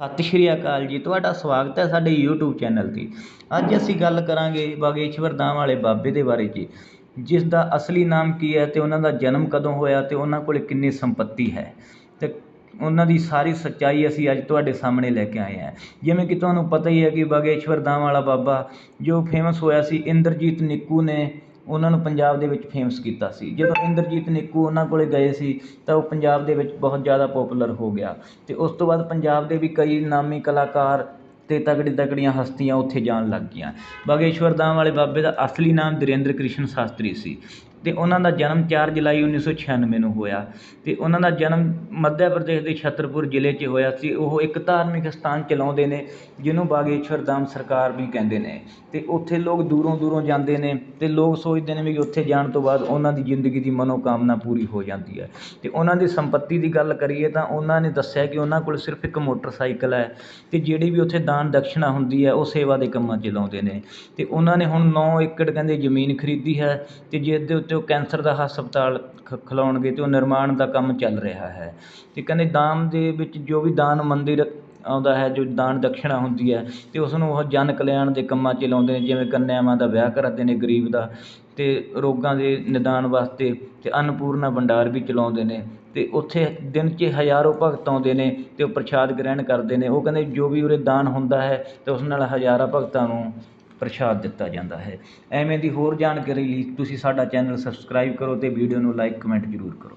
ਸਤਿ ਸ਼੍ਰੀ ਅਕਾਲ ਜੀ, ਤੁਹਾਡਾ ਸਵਾਗਤ ਹੈ ਸਾਡੇ YouTube ਚੈਨਲ 'ਤੇ। ਅੱਜ ਅਸੀਂ ਗੱਲ ਕਰਾਂਗੇ ਬਾਗੇਸ਼ਵਰ ਧਾਮ ਵਾਲੇ ਬਾਬੇ ਦੇ ਬਾਰੇ 'ਚ ਜਿਸ ਦਾ ਅਸਲੀ ਨਾਮ ਕੀ ਹੈ ਅਤੇ ਉਹਨਾਂ ਦਾ ਜਨਮ ਕਦੋਂ ਹੋਇਆ ਅਤੇ ਉਹਨਾਂ ਕੋਲ ਕਿੰਨੀ ਸੰਪਤੀ ਹੈ। ਅਤੇ ਉਹਨਾਂ ਦੀ ਸਾਰੀ ਸੱਚਾਈ ਅਸੀਂ ਅੱਜ ਤੁਹਾਡੇ ਸਾਹਮਣੇ ਲੈ ਕੇ ਆਏ ਹਾਂ। ਜਿਵੇਂ ਕਿ ਤੁਹਾਨੂੰ ਪਤਾ ਹੀ ਹੈ ਕਿ ਬਾਗੇਸ਼ਵਰ ਧਾਮ ਵਾਲਾ ਬਾਬਾ ਜੋ ਫੇਮਸ ਹੋਇਆ ਸੀ, ਇੰਦਰਜੀਤ ਨਿੱਕੂ ਨੇ ਉਹਨਾਂ ਨੂੰ ਪੰਜਾਬ ਦੇ ਵਿੱਚ ਫੇਮਸ ਕੀਤਾ ਸੀ। ਜਦੋਂ ਇੰਦਰਜੀਤ ਨਿੱਕੂ ਉਹਨਾਂ ਕੋਲ ਗਏ ਸੀ, ਤਾਂ ਉਹ ਪੰਜਾਬ ਦੇ ਵਿੱਚ ਬਹੁਤ ਜ਼ਿਆਦਾ ਪੋਪੂਲਰ ਹੋ ਗਿਆ। ਅਤੇ ਉਸ ਤੋਂ ਬਾਅਦ ਪੰਜਾਬ ਦੇ ਵੀ ਕਈ ਨਾਮੀ ਕਲਾਕਾਰ ਅਤੇ ਤਕੜੀ ਤਕੜੀਆਂ ਹਸਤੀਆਂ ਉੱਥੇ ਜਾਣ ਲੱਗ ਗਈਆਂ। ਬਾਗੇਸ਼ਵਰ ਧਾਮ ਵਾਲੇ ਬਾਬੇ ਦਾ ਅਸਲੀ ਨਾਮ ਦਰਿੰਦਰ ਕ੍ਰਿਸ਼ਨ ਸ਼ਾਸਤਰੀ ਸੀ। ਅਤੇ ਉਹਨਾਂ ਦਾ ਜਨਮ ਚਾਰ ਜੁਲਾਈ 1996 ਨੂੰ ਹੋਇਆ ਅਤੇ ਉਹਨਾਂ ਦਾ ਜਨਮ ਮੱਧ ਪ੍ਰਦੇਸ਼ ਦੇ ਛਤਰਪੁਰ ਜ਼ਿਲ੍ਹੇ 'ਚ ਹੋਇਆ ਸੀ। ਉਹ ਇੱਕ ਧਾਰਮਿਕ ਅਸਥਾਨ ਚਲਾਉਂਦੇ ਨੇ, ਜਿਹਨੂੰ ਬਾਗੇਸ਼ਵਰ ਧਾਮ ਸਰਕਾਰ ਵੀ ਕਹਿੰਦੇ ਨੇ। ਅਤੇ ਉੱਥੇ ਲੋਕ ਦੂਰੋਂ ਦੂਰੋਂ ਜਾਂਦੇ ਨੇ ਅਤੇ ਲੋਕ ਸੋਚਦੇ ਨੇ ਵੀ ਉੱਥੇ ਜਾਣ ਤੋਂ ਬਾਅਦ ਉਹਨਾਂ ਦੀ ਜ਼ਿੰਦਗੀ ਦੀ ਮਨੋਕਾਮਨਾ ਪੂਰੀ ਹੋ ਜਾਂਦੀ ਹੈ। ਅਤੇ ਉਹਨਾਂ ਦੀ ਸੰਪਤੀ ਦੀ ਗੱਲ ਕਰੀਏ ਤਾਂ ਉਹਨਾਂ ਨੇ ਦੱਸਿਆ ਕਿ ਉਹਨਾਂ ਕੋਲ ਸਿਰਫ ਇੱਕ ਮੋਟਰਸਾਈਕਲ ਹੈ ਅਤੇ ਜਿਹੜੀ ਵੀ ਉੱਥੇ ਦਾਨ ਦਕਸ਼ਨਾ ਹੁੰਦੀ ਹੈ, ਉਹ ਸੇਵਾ ਦੇ ਕੰਮਾਂ 'ਚ ਲਾਉਂਦੇ ਨੇ। ਅਤੇ ਉਹਨਾਂ ਨੇ ਹੁਣ ਨੌ ਏਕੜ ਕਹਿੰਦੇ ਜ਼ਮੀਨ ਖਰੀਦੀ ਹੈ ਅਤੇ ਜਿਸ ਦੇ ਉੱਤੇ ਉਹ ਕੈਂਸਰ ਦਾ ਹਸਪਤਾਲ ਖ, ਖਿਲਾਉਣਗੇ ਅਤੇ ਉਹ ਨਿਰਮਾਣ ਦਾ ਕੰਮ ਚੱਲ ਰਿਹਾ ਹੈ। ਅਤੇ ਕਹਿੰਦੇ ਦਾਮ ਦੇ ਵਿੱਚ ਜੋ ਵੀ ਦਾਨ ਮੰਦਿਰ ਆਉਂਦਾ ਹੈ, ਜੋ ਦਾਨ ਦਕਸ਼ਨਾ ਹੁੰਦੀ ਹੈ ਅਤੇ ਉਸ ਨੂੰ ਉਹ ਜਨ ਕਲਿਆਣ ਦੇ ਕੰਮਾਂ 'ਚ ਲਾਉਂਦੇ ਨੇ, ਜਿਵੇਂ ਕੰਨਿਆਵਾਂ ਦਾ ਵਿਆਹ ਕਰਦੇ ਨੇ, ਗਰੀਬ ਦਾ ਅਤੇ ਰੋਗਾਂ ਦੇ ਨਿਦਾਨ ਵਾਸਤੇ ਅਤੇ ਅੰਨਪੂਰਨਾ ਭੰਡਾਰ ਵੀ ਚਲਾਉਂਦੇ ਨੇ ਅਤੇ ਉੱਥੇ ਦਿਨ 'ਚ ਹਜ਼ਾਰੋਂ ਭਗਤ ਆਉਂਦੇ ਨੇ ਅਤੇ ਉਹ ਪ੍ਰਸ਼ਾਦ ਗ੍ਰਹਿਣ ਕਰਦੇ ਨੇ। ਉਹ ਕਹਿੰਦੇ ਜੋ ਵੀ ਉਰੇ ਦਾਨ ਹੁੰਦਾ ਹੈ, ਤੇ ਉਸ ਨਾਲ ਹਜ਼ਾਰਾਂ ਭਗਤਾਂ ਨੂੰ ਪ੍ਰਸ਼ਾਦ ਦਿੱਤਾ ਜਾਂਦਾ ਹੈ। ਐਵੇਂ ਦੀ ਹੋਰ ਜਾਣਕਾਰੀ ਲਈ ਤੁਸੀਂ ਸਾਡਾ ਚੈਨਲ ਸਬਸਕ੍ਰਾਈਬ ਕਰੋ ਅਤੇ ਵੀਡੀਓ ਨੂੰ ਲਾਈਕ ਕਮੈਂਟ ਜ਼ਰੂਰ ਕਰੋ।